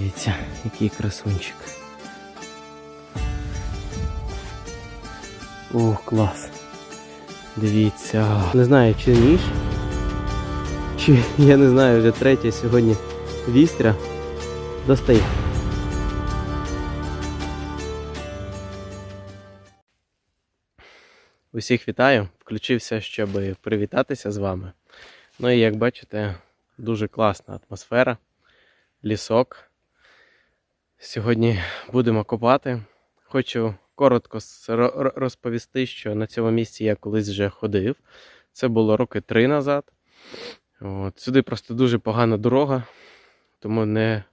Дивіться, який красунчик. Ух, клас. Дивіться. Не знаю, чи ніж, чи я не знаю, вже третя сьогодні вістря. Достає. Усіх вітаю. Включився, щоб привітатися з вами. Ну і як бачите, дуже класна атмосфера, лісок. Сьогодні будемо копати. Хочу коротко розповісти, що на цьому місці я колись вже ходив. Це було роки три назад. От. Сюди просто дуже погана дорога, тому не,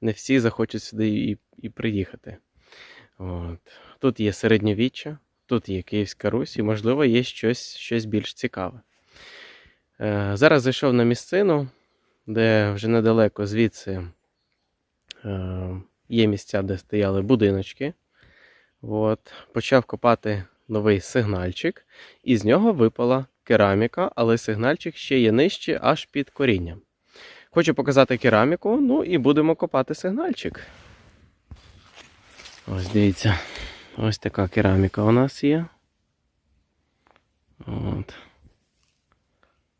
не всі захочуть сюди і, і приїхати. От. Тут є середньовіччя, тут є Київська Русь і, можливо, є щось, щось більш цікаве. Е, зараз зайшов на місцину, де вже недалеко звідси е, є місця, де стояли будиночки. От. Почав копати новий сигнальчик, і з нього випала кераміка, але сигнальчик ще є нижче, аж під корінням. Хочу показати кераміку, ну і будемо копати сигнальчик. Ось дивіться, ось така кераміка у нас є. От.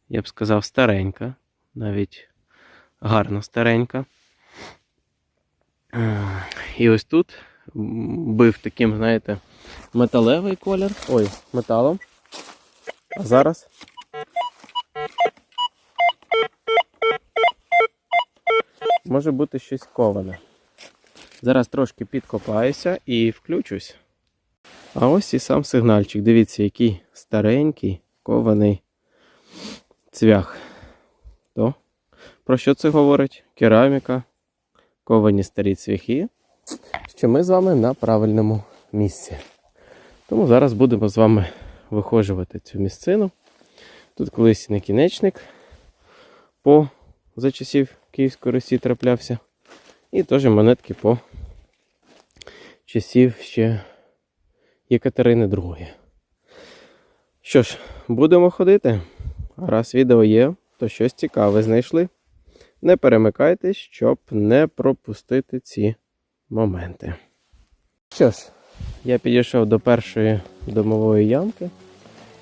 Я б сказав, старенька, навіть гарно старенька. І ось тут бив таким, знаєте, металевий колір. Ой, металом. А зараз. Може бути щось коване. Зараз трошки підкопаюся і включусь. А ось і сам сигнальчик. Дивіться, який старенький кований цвях. То про що це говорить? Кераміка, ковані старі цвяхи. Що ми з вами на правильному місці. Тому зараз будемо з вами вихожувати цю місцину. Тут колись накінечник по за часів Київської Русі траплявся. І теж монетки по часів ще Єкатерини II. Що ж, будемо ходити. Раз відео є, то щось цікаве знайшли. Не перемикайтесь, щоб не пропустити ці моменти. Що ж, я підійшов до першої домової ямки,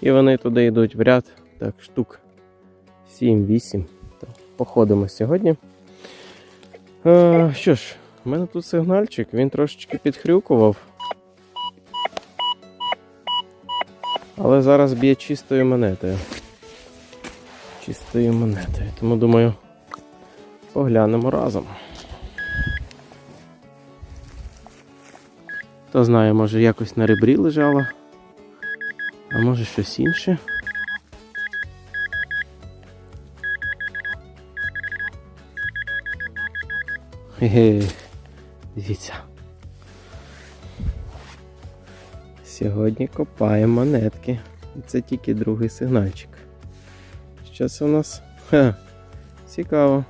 і вони туди йдуть в ряд, так, штук 7-8. То Походимо сьогодні. Е, що ж, у мене тут сигнальчик, він трошечки підхрюкував. Але зараз б'є чистою монетою. Чистою монетою. Тому думаю, поглянемо разом. Хто знає, може якось на ребрі лежало, а може щось інше. Хе-хе, дивіться. Сьогодні копаємо монетки. І це тільки другий сигнальчик. Що це у нас? Ха, цікаво.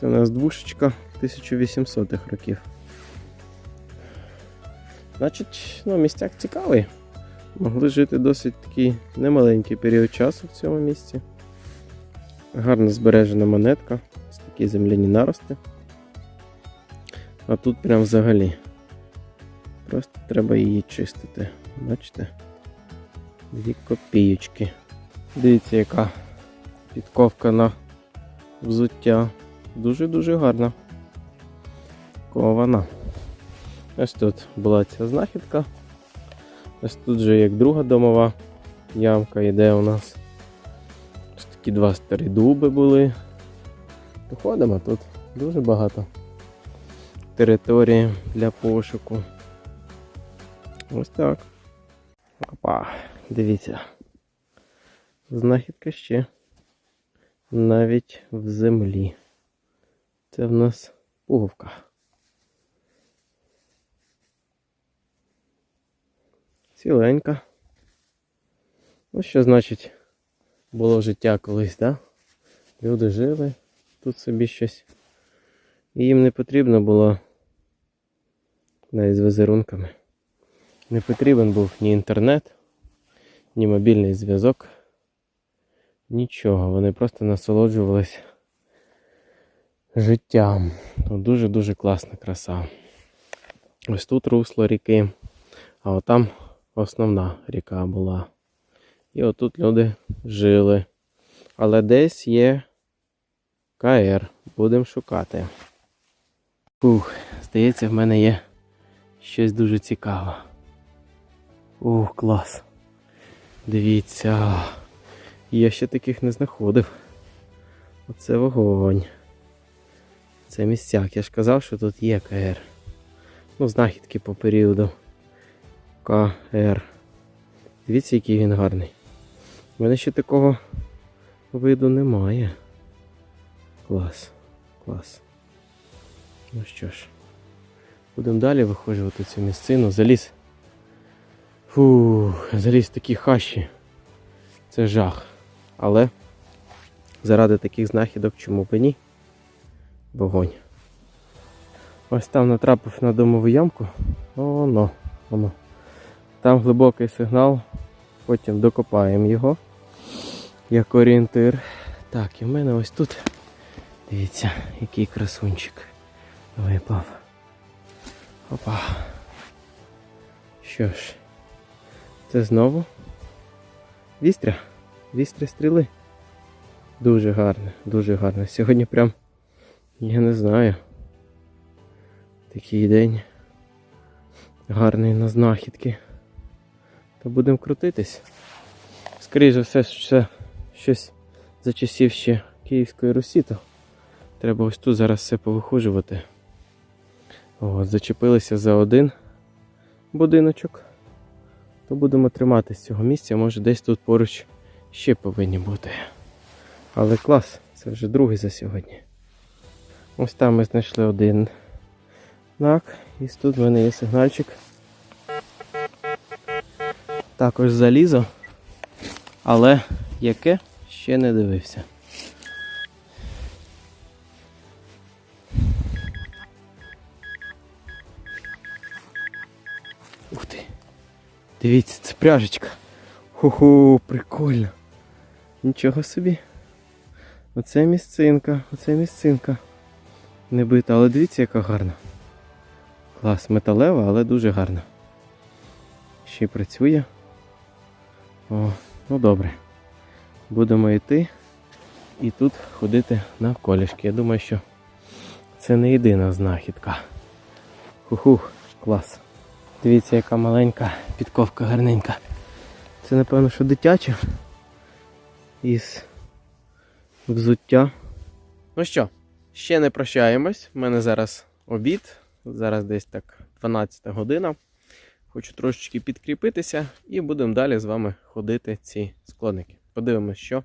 Це у нас двушечка 1800-х років. Значить, ну, містяк цікавий. Могли жити досить такий немаленький період часу в цьому місці. Гарно збережена монетка. Ось такі земляні нарости. А тут прям взагалі. Просто треба її чистити. Бачите? Дві копійочки. Дивіться, яка підковка на взуття. Дуже-дуже гарна. Кована. Ось тут була ця знахідка. Ось тут же як друга домова ямка йде у нас. Ось такі два старі дуби були. Походимо тут дуже багато території для пошуку. Ось так. Опа, дивіться. Знахідка ще навіть в землі. Це в нас пуговка. Ціленька. Ну, що значить було життя колись, да? Люди жили, тут собі щось. І їм не потрібно було навіть з візерунками. Не потрібен був ні інтернет, ні мобільний зв'язок. Нічого. Вони просто насолоджувались життям. Дуже-дуже класна краса. Ось тут русло ріки, а отам основна ріка була. І отут люди жили. Але десь є КР. Будемо шукати. Ух, здається, в мене є щось дуже цікаве. Ух, клас. Дивіться. Я ще таких не знаходив. Оце вогонь. Це місцяк. Я ж казав, що тут є КР. Ну, знахідки по періоду. КР. Дивіться, який він гарний. У мене ще такого виду немає. Клас. Клас. Ну що ж, будемо далі виходжувати цю місцину. Заліз. Фух, заліз такі хащі. Це жах. Але заради таких знахідок чому б ні? Вогонь. Ось там натрапив на домову ямку. Оно, воно. Там глибокий сигнал. Потім докопаємо його як орієнтир. Так, і в мене ось тут. Дивіться, який красунчик випав. Опа. Що ж, це знову вістря. Вістря стріли. Дуже гарне, дуже гарне. Сьогодні прям, я не знаю. Такий день гарний на знахідки. То будемо крутитись. Скоріше все, що це щось за часів ще Київської Русі, то треба ось тут зараз все повихожувати. От, зачепилися за один будиночок. То будемо тримати з цього місця, може десь тут поруч ще повинні бути. Але клас, це вже другий за сьогодні. Ось там ми знайшли один знак, і тут в мене є сигнальчик. Також залізо, але яке ще не дивився. Ух ти! Дивіться, це пряжечка. Ху-ху, прикольно. Нічого собі. Оце місцинка, оце місцинка. Не бита, але дивіться, яка гарна. Клас, металева, але дуже гарна. Ще й працює. О, ну добре. Будемо йти і тут ходити навколішки. Я думаю, що це не єдина знахідка. Ху-хух, клас. Дивіться, яка маленька підковка гарненька. Це, напевно, що дитяча із взуття. Ну що, ще не прощаємось. У мене зараз обід. Зараз десь так 12 година. Хочу трошечки підкріпитися і будемо далі з вами ходити ці складники. Подивимось, що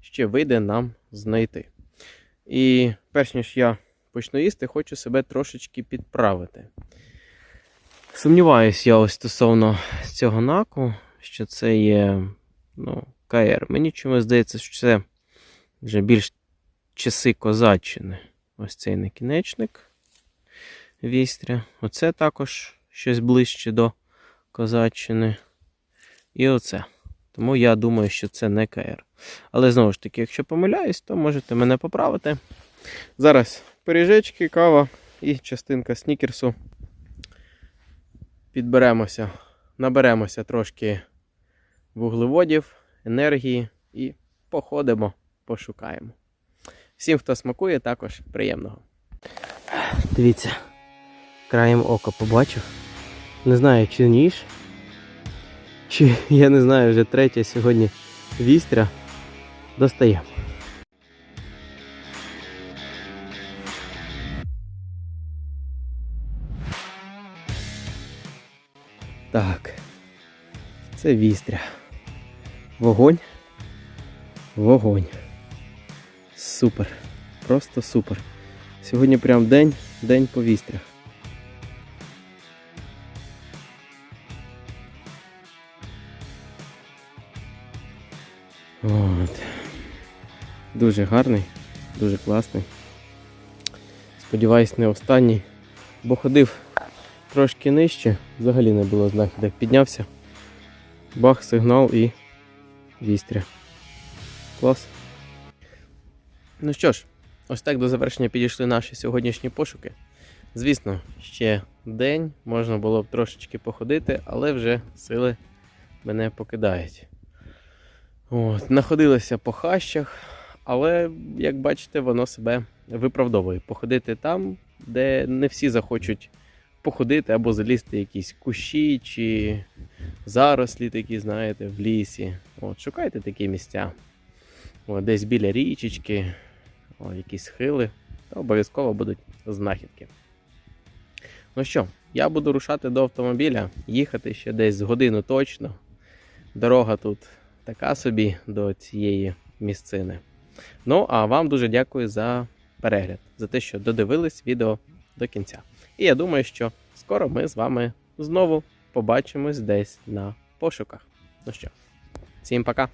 ще вийде нам знайти. І перш ніж я почну їсти, хочу себе трошечки підправити. Сумніваюсь я ось стосовно цього наку, що це є ну, КР. Мені чомусь здається, що це вже більш часи козаччини. Ось цей накінечник вістря. Оце також щось ближче до козаччини. І оце. Тому я думаю, що це не КР. Але знову ж таки, якщо помиляюсь, то можете мене поправити. Зараз пиріжечки, кава і частинка снікерсу. Підберемося, наберемося трошки вуглеводів, енергії і походимо, пошукаємо. Всім, хто смакує, також приємного. Дивіться, краєм ока побачив. Не знаю, чи ніж, чи я не знаю, вже третя сьогодні вістря. Достаємо. Так. Це вістря. Вогонь. Вогонь. Супер. Просто супер. Сьогодні прям день, день по вістрях. От. Дуже гарний, дуже класний. Сподіваюсь, не останній, бо ходив трошки нижче, взагалі не було знахідок. Піднявся, бах, сигнал і вістря. Клас. Ну що ж, ось так до завершення підійшли наші сьогоднішні пошуки. Звісно, ще день, можна було б трошечки походити, але вже сили мене покидають. От, находилися по хащах, але, як бачите, воно себе виправдовує. Походити там, де не всі захочуть походити або залізти якісь кущі чи зарослі такі, знаєте, в лісі. От, шукайте такі місця. От, десь біля річечки, якісь схили, то обов'язково будуть знахідки. Ну що, я буду рушати до автомобіля, їхати ще десь годину точно. Дорога тут така собі до цієї місцини. Ну, а вам дуже дякую за перегляд, за те, що додивились відео до кінця. І я думаю, що скоро ми з вами знову побачимось десь на пошуках. Ну що, всім пока!